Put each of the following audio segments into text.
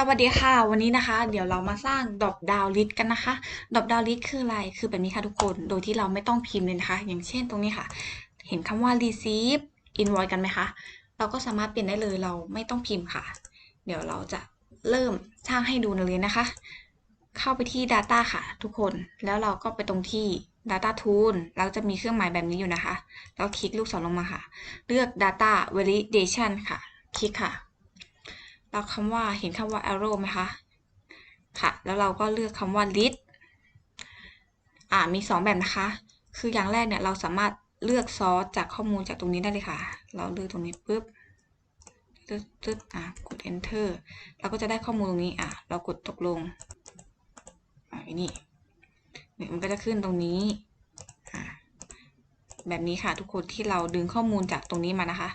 สวัสดีค่ะ วันนี้นะคะ เดี๋ยวเรามาสร้างดอปดาวลิสต์กันนะคะ ดอปดาวลิสต์คืออะไร คือแบบนี้ค่ะทุกคน โดยที่เราไม่ต้องพิมพ์เลยนะคะ อย่างเช่นตรงนี้ค่ะ เห็นคำว่า receive invoice กันไหมคะ เราก็สามารถเปลี่ยนได้เลย เราไม่ต้องพิมพ์ค่ะ เดี๋ยวเราจะเริ่มสร้างให้ดูเลยนะคะ เข้าไปที่ data ค่ะ ทุกคน แล้วเราก็ไปตรงที่ data tool แล้วจะมีเครื่องหมายแบบนี้อยู่นะคะแล้วคลิกลูกศรลงมาค่ะ เลือก data validation ค่ะ คลิกค่ะ แล้วคำว่าเห็นคำว่า arrow ไหมคะ ค่ะ แล้วเราก็เลือกคำว่า list อ่า มีสองแบบนะคะ คืออย่างแรกเนี่ยเราสามารถเลือกซอสจากข้อมูลจากตรงนี้ได้เลยค่ะ เราเลือกตรงนี้ปุ๊บตึ๊ดตึ๊ดอะ กด enter เราก็จะได้ข้อมูลตรงนี้ อะ เรากดตกลง อ่านี่เนี่ยมันก็จะขึ้นตรงนี้ อ่าแบบนี้ค่ะทุกคนที่เราดึงข้อมูลจากตรงนี้มานะคะ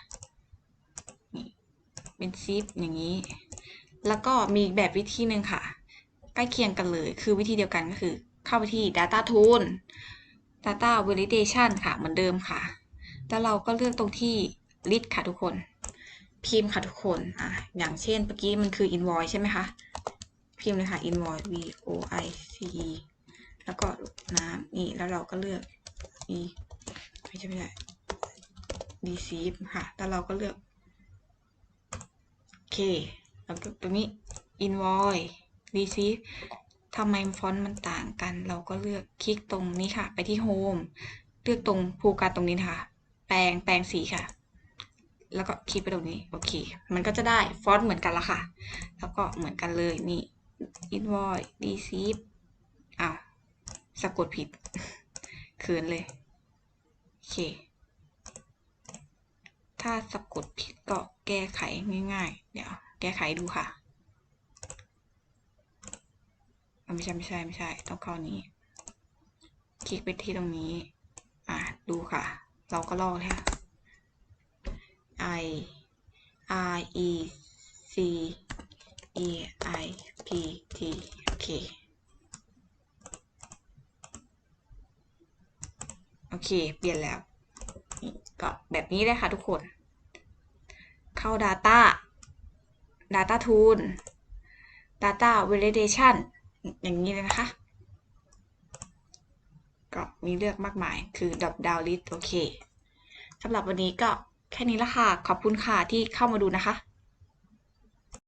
เป็นซิปอย่างนี้ แล้วก็มีแบบวิธีหนึ่งค่ะ ใกล้เคียงกันเลย คือวิธีเดียวกันก็คือ เข้าไปที่ data tool data validation ค่ะเหมือนเดิมค่ะ แล้วเราก็เลือกตรงที่ list ค่ะทุกคน พิมพ์ค่ะทุกคนอะอย่างเช่นเมื่อกี้มันคือ invoice ใช่ไหมคะ พิมพ์เลยค่ะ invoice v o i c e แล้วก็น้ำนี่แล้วเราก็เลือก e ไม่ใช่ไม่ใช่ receive ค่ะ แล้วเราก็เลือก เค แล้วก็ตรงนี้ invoice receive ทำไมฟอนต์มันต่างกัน เราก็เลือกคลิกตรงนี้ค่ะ ไปที่ home เลือกตรงภูการตรงนี้นะคะแปลงแปลงสีค่ะ แล้วก็คลิกไปตรงนี้ โอเค มันก็จะได้ฟอนต์เหมือนกันละค่ะ แล้วก็เหมือนกันเลยนี่ invoice receive อ้าวสะกดผิดเขินเลย โอเค ถ้าสะกดผิดก็แก้ไขง่ายๆ เดี๋ยว แก้ไขดูค่ะ ไม่ใช่ไม่ใช่ไม่ใช่ ต้องเข้านี้ คลิกไปที่ตรงนี้ อะ ดูค่ะ เราก็ลอกเลยค่ะ i r e c e i p t โอเค โอเค เปลี่ยนแล้ว ก็แบบนี้เลยค่ะทุกคน เข้า Data Data Tool Data Validation อย่างนี้เลยนะคะ ก็มีเลือกมากมายคือ Drop Down List โอเคสำหรับวันนี้ก็แค่นี้ละค่ะ ขอบคุณค่ะที่เข้ามาดูนะคะ